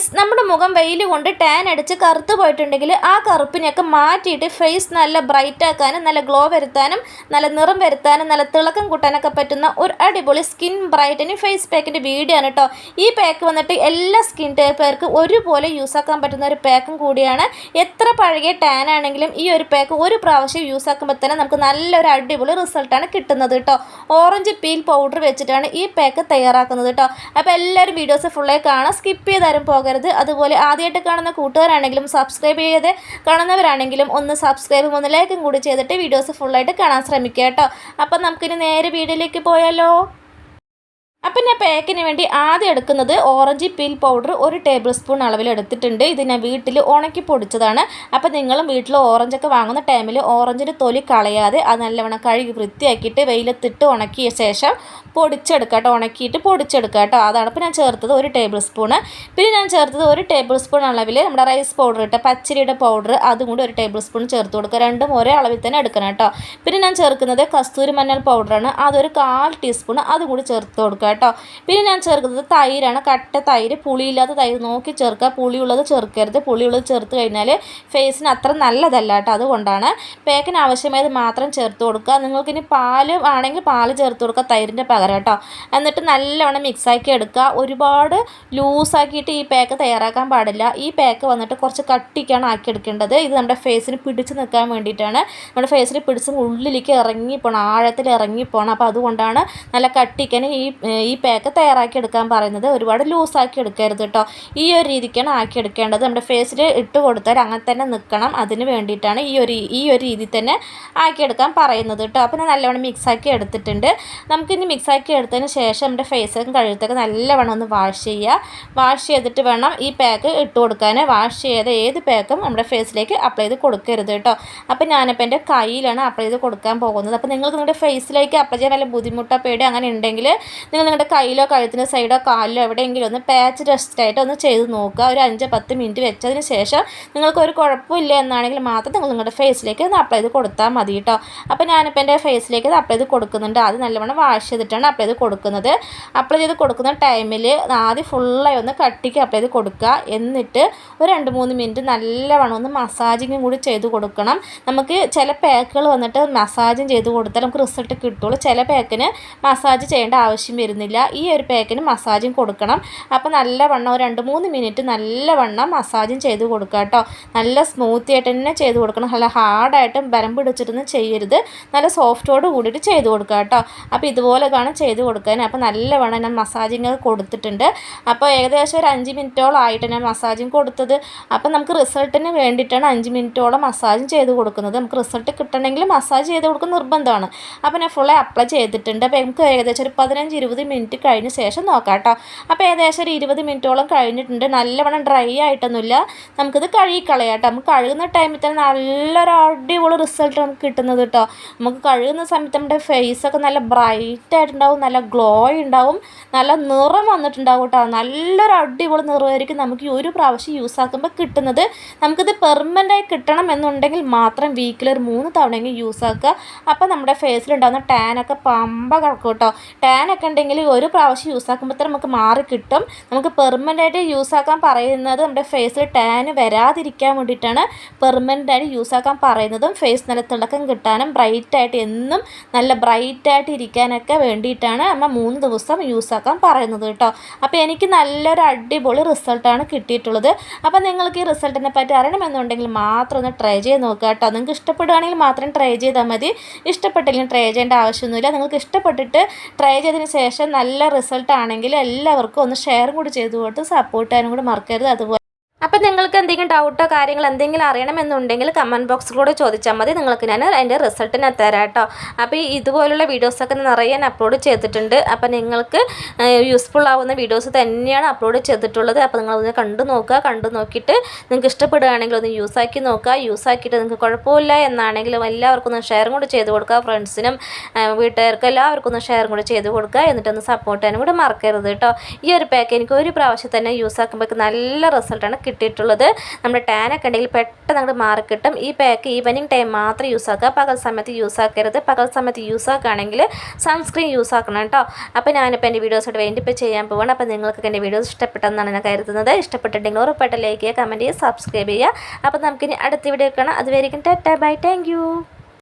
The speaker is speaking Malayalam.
ഗൈസ് നമ്മുടെ മുഖം വെയിൽ കൊണ്ട് ടാൻ അടിച്ച് കറുത്ത് പോയിട്ടുണ്ടെങ്കിൽ ആ കറുപ്പിനെയൊക്കെ മാറ്റിയിട്ട് ഫേസ് നല്ല ബ്രൈറ്റ് ആക്കാനും നല്ല ഗ്ലോ വരുത്താനും നല്ല നിറം വരുത്താനും നല്ല തിളക്കം കൂട്ടാനൊക്കെ പറ്റുന്ന ഒരു അടിപൊളി സ്കിൻ ബ്രൈറ്റനിങ് ഫേസ് പാക്കിന്റെ വീഡിയോ ആണ് കേട്ടോ ഈ പാക്ക് വന്നിട്ട് എല്ലാ സ്കിൻ ടൈപ്പുകാർക്ക് ഒരുപോലെ യൂസ് ആക്കാൻ പറ്റുന്ന ഒരു പാക്കും കൂടിയാണ്. എത്ര പഴകിയ ടാൻ ആണെങ്കിലും ഈ ഒരു പാക്ക് ഒരു പ്രാവശ്യം യൂസ് ആക്കുമ്പോൾ തന്നെ നമുക്ക് നല്ലൊരു അടിപൊളി റിസൾട്ടാണ് കിട്ടുന്നത് കേട്ടോ ഓറഞ്ച് പീൽ പൗഡർ വെച്ചിട്ടാണ് ഈ പാക്ക് തയ്യാറാക്കുന്നത് കേട്ടോ അപ്പോൾ എല്ലാവരും വീഡിയോസ് ഫുള്ളായി കാണാം. സ്കിപ്പ് ചെയ്താലും പോകരുത് അതുപോലെ ആദ്യമായിട്ട് കാണുന്ന കൂട്ടുകാരാണെങ്കിലും സബ്സ്ക്രൈബ് ചെയ്ത് കാണുന്നവരാണെങ്കിലും ഒന്ന് സബ്സ്ക്രൈബും ഒന്ന് ലൈക്കും കൂടി ചെയ്തിട്ട് വീഡിയോസ് ഫുള്ളായിട്ട് കാണാൻ ശ്രമിക്കുക കേട്ടോ. അപ്പം നമുക്കിനി നേരെ വീഡിയോയിലേക്ക് പോയാലോ? അപ്പം ഞാൻ പാക്കിന് വേണ്ടി ആദ്യം എടുക്കുന്നത് ഓറഞ്ച് പീൽ പൗഡർ ഒരു ടേബിൾ സ്പൂൺ അളവിൽ എടുത്തിട്ടുണ്ട്. ഇത് ഞാൻ വീട്ടിൽ ഉണക്കി പൊടിച്ചതാണ്. അപ്പം നിങ്ങളും വീട്ടിൽ ഓറഞ്ചൊക്കെ വാങ്ങുന്ന ടൈമിൽ ഓറഞ്ചിന്റെ തൊലി കളയാതെ അത് നല്ലവണ്ണം കഴുകി വൃത്തിയാക്കിയിട്ട് വെയിലത്തിട്ട് ഉണക്കിയ ശേഷം പൊടിച്ചെടുക്കുക കേട്ടോ ഉണക്കിയിട്ട് പൊടിച്ചെടുക്കുക കേട്ടോ അതാണ് ഇപ്പോൾ ഞാൻ ചേർത്തത് ഒരു ടേബിൾ സ്പൂണ്. പിന്നെ ഞാൻ ചേർത്തത് ഒരു ടേബിൾ സ്പൂൺ അളവിൽ നമ്മുടെ റൈസ് പൗഡർ ഇട്ട പച്ചരിയുടെ പൗഡർ അതും കൂടി ഒരു ടേബിൾ സ്പൂൺ ചേർത്ത് കൊടുക്കുക. രണ്ടും ഒരേ അളവിൽ തന്നെ എടുക്കണം കേട്ടോ. പിന്നെ ഞാൻ ചേർക്കുന്നത് കസ്തൂരി മഞ്ഞൾ പൗഡറാണ്. അതൊരു കാൽ ടീസ്പൂൺ അതും കൂടി ചേർത്ത് കൊടുക്കുക കേട്ടോ. പിന്നെ ഞാൻ ചേർക്കുന്നത് തൈരാണ്. കട്ട തൈര് പുളിയില്ലാത്ത തൈര് നോക്കി ചേർക്കുക. പുളിയുള്ളത് ചേർക്കരുത്. പുളിയുള്ളത് ചേർത്ത് കഴിഞ്ഞാൽ ഫേസിന് അത്ര നല്ലതല്ല കേട്ടോ അതുകൊണ്ടാണ്. പേക്കിന് ആവശ്യമായത് മാത്രം ചേർത്ത് കൊടുക്കുക. നിങ്ങൾക്കിനി പാൽ ആണെങ്കിൽ പാൽ ചേർത്ത് കൊടുക്കുക തൈരിന്റെ പകരം കേട്ടോ. എന്നിട്ട് നല്ലവണ്ണം മിക്സാക്കി എടുക്കുക. ഒരുപാട് ലൂസാക്കിയിട്ട് ഈ പേക്ക് തയ്യാറാക്കാൻ പാടില്ല. ഈ പേക്ക് വന്നിട്ട് കുറച്ച് കട്ടിക്കാണ് ആക്കി എടുക്കേണ്ടത്. ഇത് നമ്മുടെ ഫേസിന് പിടിച്ച് നിൽക്കാൻ വേണ്ടിയിട്ടാണ്. നമ്മുടെ ഫേസിന് പിടിച്ച് ഉള്ളിലേക്ക് ഇറങ്ങിപ്പോണം ആഴത്തിൽ ഇറങ്ങിപ്പോണം അപ്പോൾ അതുകൊണ്ടാണ് നല്ല കട്ടിക്കാൻ ഈ ഈ പാക്ക് തയ്യാറാക്കി എടുക്കാൻ പറയുന്നത് ഒരുപാട് ലൂസാക്കി എടുക്കരുത് കേട്ടോ ഈ ഒരു രീതിക്കാണ് ആക്കി എടുക്കേണ്ടത്. നമ്മുടെ ഫേസിൽ ഇട്ട് കൊടുത്താൽ അങ്ങനെ തന്നെ നിൽക്കണം അതിന് വേണ്ടിയിട്ടാണ് ഈ ഒരു ഈ ഒരു രീതി തന്നെ ആക്കിയെടുക്കാൻ പറയുന്നത് കേട്ടോ അപ്പോൾ ഞാൻ നല്ലവണ്ണം മിക്സാക്കി എടുത്തിട്ടുണ്ട്. നമുക്കിനി മിക്സാക്കി എടുത്തതിന് ശേഷം നമ്മുടെ ഫേസ് കഴുത്തൊക്കെ നല്ലവണ്ണം ഒന്ന് വാഷ് ചെയ്യുക. വാഷ് ചെയ്തിട്ട് വേണം ഈ പാക്ക് ഇട്ട് കൊടുക്കാൻ. വാഷ് ചെയ്ത ഏത് പാക്കും നമ്മുടെ ഫേസിലേക്ക് അപ്ലൈ ചെയ്ത് കൊടുക്കരുത് കേട്ടോ അപ്പോൾ ഞാനിപ്പോൾ എന്റെ കയ്യിലാണ് അപ്ലൈ ചെയ്ത് കൊടുക്കാൻ പോകുന്നത്. അപ്പോൾ നിങ്ങൾക്ക് നിങ്ങളുടെ ഫേസിലേക്ക് അപ്ലൈ ചെയ്യാൻ വല്ല ബുദ്ധിമുട്ടോ പേടി അങ്ങനെ ഉണ്ടെങ്കിൽ നിങ്ങൾ നിങ്ങളുടെ കയ്യിലോ കഴുത്തിന്റെ സൈഡോ കാലിലോ എവിടെയെങ്കിലും ഒന്ന് പാച്ച് ടെസ്റ്റായിട്ട് ഒന്ന് ചെയ്ത് നോക്കുക. ഒരു അഞ്ച് പത്ത് മിനിറ്റ് വെച്ചതിന് ശേഷം നിങ്ങൾക്ക് ഒരു കുഴപ്പമില്ല എന്നാണെങ്കിൽ മാത്രം നിങ്ങൾ നിങ്ങളുടെ ഫേസിലേക്ക് ഇത് അപ്ലൈ ചെയ്ത് കൊടുത്താൽ മതി കേട്ടോ അപ്പോൾ ഞാനിപ്പോൾ എന്റെ ഫേസിലേക്ക് ഇത് അപ്ലൈ ചെയ്ത് കൊടുക്കുന്നുണ്ട്. അത് നല്ലവണ്ണം വാഷ് ചെയ്തിട്ടാണ് അപ്ലൈ ചെയ്ത് കൊടുക്കുന്നത്. അപ്ലൈ ചെയ്ത് കൊടുക്കുന്ന ടൈമിൽ ആദ്യം ഫുള്ളായി ഒന്ന് കട്ടിക്ക് അപ്ലൈ ചെയ്ത് കൊടുക്കുക. എന്നിട്ട് ഒരു രണ്ട് മൂന്ന് മിനിറ്റ് നല്ലവണ്ണം ഒന്ന് മസാജിങ്ങും കൂടി ചെയ്ത് കൊടുക്കണം. നമുക്ക് ചില പാക്കുകൾ വന്നിട്ട് മസാജും ചെയ്ത് കൊടുത്താൽ നമുക്ക് റിസൾട്ട് കിട്ടുള്ളൂ. ചില പാക്കിന് മസാജ് ചെയ്യേണ്ട ആവശ്യം വരുന്നില്ല ഈ ഒരു പാക്കിന് മസാജും കൊടുക്കണം. അപ്പോൾ നല്ലവണ്ണം ഒരു രണ്ട് മൂന്ന് മിനിറ്റ് നല്ല വണ്ണം മസാജും ചെയ്ത് കൊടുക്കുക കേട്ടോ. നല്ല സ്മൂത്തി ആയിട്ട് തന്നെ ചെയ്ത് കൊടുക്കണം. നല്ല ഹാർഡായിട്ടും ബരം പിടിച്ചിട്ടൊന്നും ചെയ്യരുത്. നല്ല സോഫ്റ്റോട് കൂടിയിട്ട് ചെയ്ത് കൊടുക്കുക കേട്ടോ. അപ്പോൾ ഇതുപോലെ വേണം ചെയ്ത് കൊടുക്കാൻ. അപ്പോൾ നല്ലവണ്ണം ഞാൻ മസാജിങ് കൊടുത്തിട്ടുണ്ട്. അപ്പോൾ ഏകദേശം ഒരു അഞ്ച് മിനിറ്റോളം ആയിട്ട് ഞാൻ മസാജിങ് കൊടുത്തത്. അപ്പോൾ നമുക്ക് റിസൾട്ടിന് വേണ്ടിയിട്ടാണ് അഞ്ച് മിനിറ്റോളം മസാജും ചെയ്ത് കൊടുക്കുന്നത്. നമുക്ക് റിസൾട്ട് കിട്ടണമെങ്കിൽ മസാജ് ചെയ്ത് കൊടുക്കുന്ന നിർബന്ധമാണ്. അപ്പോൾ ഞാൻ ഫുള്ള് അപ്ലൈ ചെയ്തിട്ടുണ്ട്. അപ്പോൾ നമുക്ക് ഏകദേശം ഒരു പതിനഞ്ച് ഇരുപത് മിനിറ്റ് കഴിഞ്ഞ ശേഷം നോക്കാം കേട്ടോ. അപ്പോൾ ഏകദേശം ഒരു ഇരുപത് മിനിറ്റോളം കഴിഞ്ഞിട്ടുണ്ട്. നല്ലവണ്ണം ഡ്രൈ ആയിട്ടൊന്നുമില്ല. നമുക്കിത് കഴുകിക്കളയാം കേട്ടോ. നമുക്ക് കഴുകുന്ന ടൈമിൽ തന്നെ നല്ലൊരു അടിപൊളി റിസൾട്ട് നമുക്ക് കിട്ടുന്നത് കേട്ടോ. നമുക്ക് കഴുകുന്ന സമയത്ത് നമ്മുടെ ഫേസൊക്കെ നല്ല ബ്രൈറ്റ് ആയിട്ടുണ്ടാവും നല്ല ഗ്ലോ ഉണ്ടാവും നല്ല നിറം വന്നിട്ടുണ്ടാവും കേട്ടോ. നല്ലൊരു അടിപൊളി നിറമായിരിക്കും നമുക്ക് ഈ ഒരു പ്രാവശ്യം യൂസ് ആക്കുമ്പോൾ കിട്ടുന്നത്. നമുക്കിത് പെർമനന്റായി കിട്ടണം എന്നുണ്ടെങ്കിൽ മാത്രം വീക്കിൽ ഒരു മൂന്ന് തവണയെങ്കിലും യൂസ് ആക്കുക. അപ്പോൾ നമ്മുടെ ഫേസിലുണ്ടാകുന്ന ടാനൊക്കെ പമ്പ കിടക്കും കേട്ടോ. ടാനൊക്കെ ഉണ്ടെങ്കിൽ ഒരു പ്രാവശ്യം യൂസ് ആക്കുമ്പോൾ നമുക്ക് മാറി കിട്ടും. നമുക്ക് പെർമനന്റായിട്ട് യൂസ് ആക്കാൻ പറയുന്നത് നമ്മുടെ ഫേസിൽ ടാന് വരാതിരിക്കാൻ വേണ്ടിയിട്ടാണ് പെർമനന്റായിട്ട് യൂസ് ആക്കാൻ പറയുന്നതും ഫേസ് നല്ല തിളക്കം കിട്ടാനും ബ്രൈറ്റായിട്ട് എന്നും നല്ല ബ്രൈറ്റായിട്ട് ഇരിക്കാനൊക്കെ വേണ്ടിയിട്ടാണ് അമ്മ മൂന്ന് ദിവസം യൂസ് ആക്കാൻ പറയുന്നത് കേട്ടോ. അപ്പോൾ എനിക്ക് നല്ലൊരു അടിപൊളി റിസൾട്ടാണ് കിട്ടിയിട്ടുള്ളത്. അപ്പോൾ നിങ്ങൾക്ക് ഈ റിസൾട്ടിനെ പറ്റി അറിയണമെന്നുണ്ടെങ്കിൽ മാത്രം ഒന്ന് ട്രൈ ചെയ്ത് നോക്കുക കേട്ടോ. നിങ്ങൾക്ക് ഇഷ്ടപ്പെടുകയാണെങ്കിൽ മാത്രം ട്രൈ ചെയ്താൽ മതി. ഇഷ്ടപ്പെട്ടില്ലെങ്കിൽ ട്രൈ ചെയ്യേണ്ട ആവശ്യമൊന്നുമില്ല. നിങ്ങൾക്ക് ഇഷ്ടപ്പെട്ടിട്ട് ട്രൈ ചെയ്തതിന് ശേഷം നല്ല റിസൾട്ട് ആണെങ്കിൽ എല്ലാവർക്കും ഒന്ന് ഷെയറും കൂടി ചെയ്തു കൊടുത്ത് സപ്പോർട്ട് ചെയ്യാനും കൂടി മറക്കരുത്. അതുപോലെ അപ്പം നിങ്ങൾക്ക് എന്തെങ്കിലും ഡൗട്ടോ കാര്യങ്ങൾ എന്തെങ്കിലും അറിയണമെന്നുണ്ടെങ്കിൽ കമന്റ് ബോക്സിലൂടെ ചോദിച്ചാൽ മതി. നിങ്ങൾക്ക് ഞാൻ അതിന്റെ റിസൾട്ട് ഞാൻ തരാം കേട്ടോ. അപ്പോൾ ഇതുപോലുള്ള വീഡിയോസൊക്കെ നിറയെ ഞാൻ അപ്ലോഡ് ചെയ്തിട്ടുണ്ട്. അപ്പോൾ നിങ്ങൾക്ക് യൂസ്ഫുൾ ആവുന്ന വീഡിയോസ് തന്നെയാണ് അപ്ലോഡ് ചെയ്തിട്ടുള്ളത്. അപ്പോൾ നിങ്ങളതൊന്ന് കണ്ടു നോക്കുക. കണ്ടു നോക്കിയിട്ട് നിങ്ങൾക്ക് ഇഷ്ടപ്പെടുകയാണെങ്കിൽ ഒന്ന് യൂസ് ആക്കി നോക്കുക. യൂസ് ആക്കിയിട്ട് നിങ്ങൾക്ക് കുഴപ്പമില്ല എന്നാണെങ്കിലും എല്ലാവർക്കും ഒന്ന് ഷെയറും കൂടി ചെയ്ത് കൊടുക്കുക. ഫ്രണ്ട്സിനും വീട്ടുകാർക്കും എല്ലാവർക്കും ഒന്ന് ഷെയറും കൂടി ചെയ്ത് കൊടുക്കുക. എന്നിട്ടൊന്ന് സപ്പോർട്ട് ചെയ്യാനും കൂടി മറക്കരുത് കേട്ടോ. ഈ ഒരു പാക്ക് എനിക്ക് ഒരു പ്രാവശ്യം തന്നെ യൂസ് ആക്കുമ്പോഴേക്ക് നല്ല റിസൾട്ടാണ് കിട്ടിയിട്ടുള്ളത്. നമ്മുടെ ടാനൊക്കെ ഉണ്ടെങ്കിൽ പെട്ടെന്ന് അങ്ങോട്ട് മാറി കിട്ടും. ഈ പാക്ക് ഈവനിങ് ടൈം മാത്രം യൂസ് ആക്കുക. പകൽ സമയത്ത് യൂസ് ആക്കരുത്. പകൽ സമയത്ത് യൂസ് ആക്കുകയാണെങ്കിൽ സൺസ്ക്രീൻ യൂസ് ആക്കണം കേട്ടോ അപ്പോൾ ഞാനിപ്പോൾ എന്റെ വീഡിയോസോട് വേണ്ടി ഇപ്പോൾ ചെയ്യാൻ പോവാണ്. അപ്പോൾ നിങ്ങൾക്കൊക്കെ എന്റെ വീഡിയോസ് ഇഷ്ടപ്പെട്ടെന്നാണ് ഞാൻ കരുതുന്നത്. ഇഷ്ടപ്പെട്ടിട്ടുണ്ടെങ്കിൽ ഉറപ്പായിട്ട് ലൈക്ക് ചെയ്യുക കമന്റ് ചെയ്യുക സബ്സ്ക്രൈബ് ചെയ്യുക. അപ്പോൾ നമുക്കിനി അടുത്ത വീഡിയോ കാണാം. അതുവരെയും ടാറ്റ. ബൈ. താങ്ക്